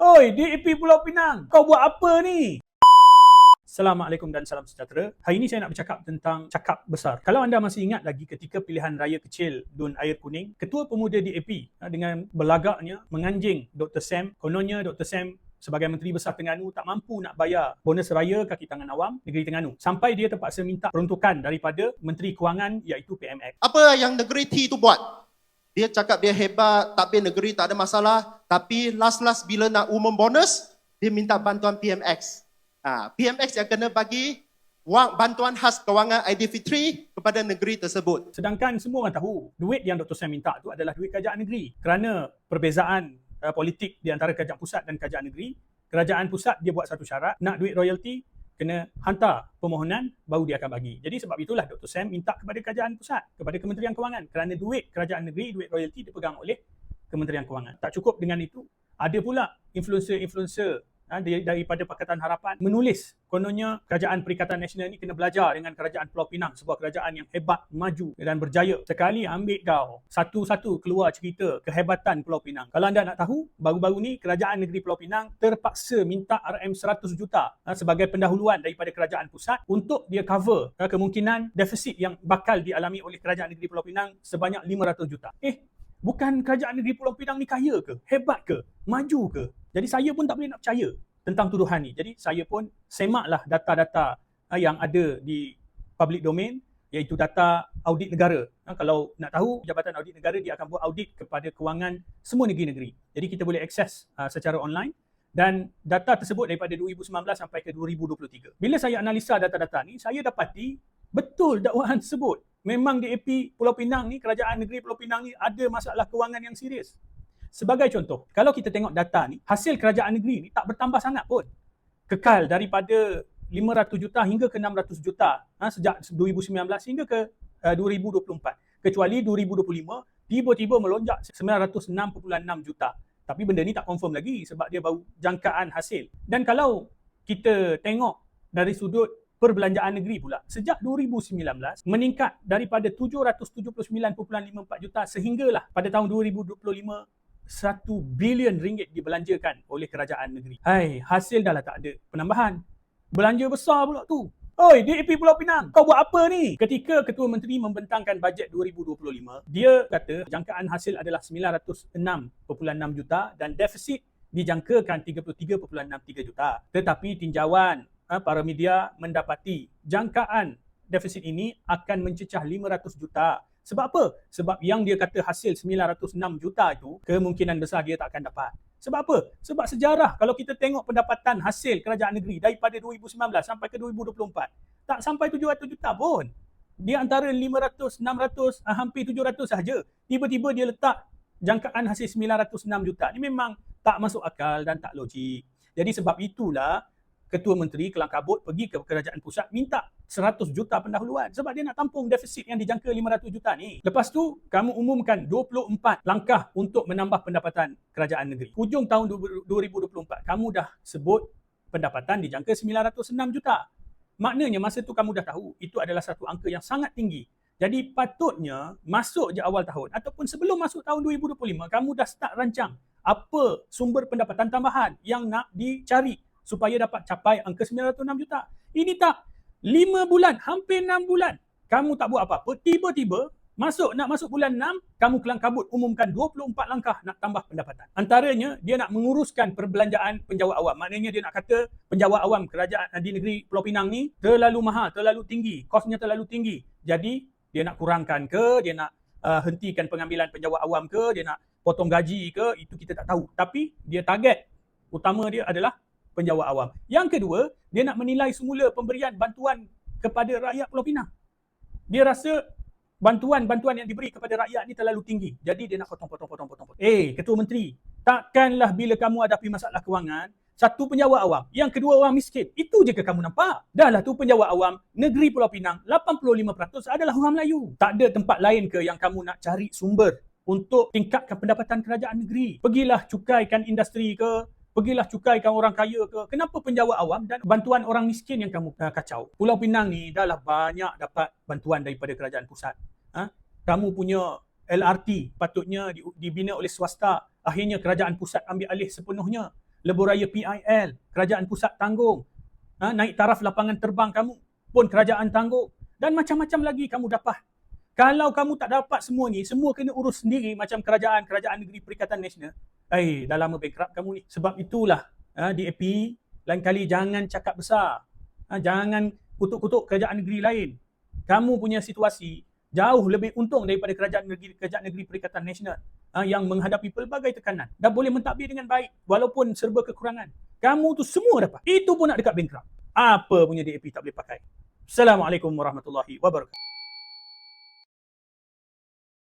Oi, DAP Pulau Pinang, kau buat apa ni? Assalamualaikum dan salam sejahtera. Hari ini saya nak bercakap tentang cakap besar. Kalau anda masih ingat lagi ketika pilihan raya kecil Dun Air Kuning, Ketua Pemuda DAP ha, dengan belagaknya menganjing Dr. Sam. Kononnya Dr. Sam sebagai Menteri Besar Terengganu tak mampu nak bayar bonus raya kaki tangan awam negeri Terengganu. Sampai dia terpaksa minta peruntukan daripada Menteri Kewangan iaitu PMX. Apa yang negeri T tu buat? Dia cakap dia hebat, tapi negeri tak ada masalah. Tapi last-last bila nak umum bonus, dia minta bantuan PMX. Ha, PMX yang kena bagi wang bantuan khas kewangan IDF3 kepada negeri tersebut. Sedangkan semua orang tahu duit yang Dr. Sam minta tu adalah duit kerajaan negeri. Kerana perbezaan uh, politik di antara kerajaan pusat dan kerajaan negeri, kerajaan pusat dia buat satu syarat, nak duit royalty kena hantar permohonan baru dia akan bagi. Jadi sebab itulah Dr. Sam minta kepada kerajaan pusat, kepada Kementerian Kewangan kerana duit kerajaan negeri, duit royalty dipegang oleh Kementerian Kewangan. Tak cukup dengan itu, ada pula influencer-influencer daripada Pakatan Harapan menulis kononnya kerajaan Perikatan Nasional ini kena belajar dengan kerajaan Pulau Pinang sebuah kerajaan yang hebat, maju dan berjaya. Sekali ambil kau satu-satu keluar cerita kehebatan Pulau Pinang. Kalau anda nak tahu, baru-baru ni kerajaan negeri Pulau Pinang terpaksa minta RM 100 juta ha, sebagai pendahuluan daripada kerajaan pusat untuk dia cover ha, kemungkinan defisit yang bakal dialami oleh kerajaan negeri Pulau Pinang sebanyak 500 juta. Eh, bukan kerajaan negeri Pulau Pinang ni kaya ke? Hebat ke? Maju ke? Jadi saya pun tak boleh nak percaya tentang tuduhan ni. Jadi saya pun semaklah data-data uh, yang ada di public domain iaitu data audit negara. Uh, kalau nak tahu Jabatan Audit Negara dia akan buat audit kepada kewangan semua negeri-negeri. Jadi kita boleh akses uh, secara online dan data tersebut daripada 2019 sampai ke 2023. Bila saya analisa data-data ni, saya dapati betul dakwaan tersebut. Memang DAP Pulau Pinang ni, kerajaan negeri Pulau Pinang ni ada masalah kewangan yang serius. Sebagai contoh, kalau kita tengok data ni, hasil kerajaan negeri ni tak bertambah sangat pun. Kekal daripada 500 juta hingga ke 600 juta ha, sejak 2019 hingga ke uh, 2024. Kecuali 2025, tiba-tiba melonjak 906.6 juta. Tapi benda ni tak confirm lagi sebab dia baru jangkaan hasil. Dan kalau kita tengok dari sudut perbelanjaan negeri pula sejak 2019 meningkat daripada 779.54 juta sehinggalah pada tahun 2025 satu bilion ringgit dibelanjakan oleh kerajaan negeri. Hai, hasil dah lah tak ada penambahan. Belanja besar pula tu. Oi, DAP Pulau Pinang, kau buat apa ni? Ketika Ketua Menteri membentangkan bajet 2025, dia kata jangkaan hasil adalah 906.6 juta dan defisit dijangkakan 33.63 juta. Tetapi tinjauan para media mendapati jangkaan defisit ini akan mencecah 500 juta sebab apa? Sebab yang dia kata hasil 906 juta itu, kemungkinan besar dia tak akan dapat. Sebab apa? Sebab sejarah kalau kita tengok pendapatan hasil kerajaan negeri daripada 2019 sampai ke 2024, tak sampai 700 juta pun. Dia antara 500, 600, ah, hampir 700 sahaja. Tiba-tiba dia letak jangkaan hasil 906 juta. Ini memang tak masuk akal dan tak logik. Jadi sebab itulah Ketua Menteri kelang kabut pergi ke kerajaan pusat minta 100 juta pendahuluan sebab dia nak tampung defisit yang dijangka 500 juta ni. Lepas tu kamu umumkan 24 langkah untuk menambah pendapatan kerajaan negeri. Hujung tahun 2024 kamu dah sebut pendapatan dijangka 906 juta. Maknanya masa tu kamu dah tahu itu adalah satu angka yang sangat tinggi. Jadi patutnya masuk je awal tahun ataupun sebelum masuk tahun 2025 kamu dah start rancang apa sumber pendapatan tambahan yang nak dicari supaya dapat capai angka 906 juta. Ini tak 5 bulan, hampir 6 bulan. Kamu tak buat apa-apa, tiba-tiba masuk nak masuk bulan 6, kamu kelang kabut umumkan 24 langkah nak tambah pendapatan. Antaranya dia nak menguruskan perbelanjaan penjawat awam. Maknanya dia nak kata penjawat awam kerajaan di negeri Pulau Pinang ni terlalu mahal, terlalu tinggi, kosnya terlalu tinggi. Jadi dia nak kurangkan ke, dia nak uh, hentikan pengambilan penjawat awam ke, dia nak potong gaji ke, itu kita tak tahu. Tapi dia target utama dia adalah penjawat awam. Yang kedua, dia nak menilai semula pemberian bantuan kepada rakyat Pulau Pinang. Dia rasa bantuan-bantuan yang diberi kepada rakyat ni terlalu tinggi. Jadi dia nak potong-potong-potong-potong. Eh, Ketua Menteri, takkanlah bila kamu hadapi masalah kewangan, satu penjawat awam, yang kedua orang miskin. Itu je ke kamu nampak? Dah lah tu penjawat awam, negeri Pulau Pinang, 85% adalah orang Melayu. Tak ada tempat lain ke yang kamu nak cari sumber untuk tingkatkan pendapatan kerajaan negeri? Pergilah cukaikan industri ke, pergilah cukaikan orang kaya ke. Kenapa penjawat awam dan bantuan orang miskin yang kamu uh, kacau? Pulau Pinang ni dah lah banyak dapat bantuan daripada kerajaan pusat. Ha? Kamu punya LRT patutnya dibina oleh swasta. Akhirnya kerajaan pusat ambil alih sepenuhnya. lebuh raya PIL, kerajaan pusat tanggung. Ha, naik taraf lapangan terbang kamu pun kerajaan tanggung. Dan macam-macam lagi kamu dapat. Kalau kamu tak dapat semua ni, semua kena urus sendiri macam kerajaan-kerajaan negeri Perikatan Nasional. Eh, dah lama bankrupt kamu ni. Sebab itulah ha, DAP lain kali jangan cakap besar. Ha, jangan kutuk-kutuk kerajaan negeri lain. Kamu punya situasi jauh lebih untung daripada kerajaan negeri kerajaan negeri Perikatan Nasional ha, yang menghadapi pelbagai tekanan dan boleh mentadbir dengan baik walaupun serba kekurangan. Kamu tu semua dapat. Itu pun nak dekat bankrupt. Apa punya DAP tak boleh pakai. Assalamualaikum warahmatullahi wabarakatuh.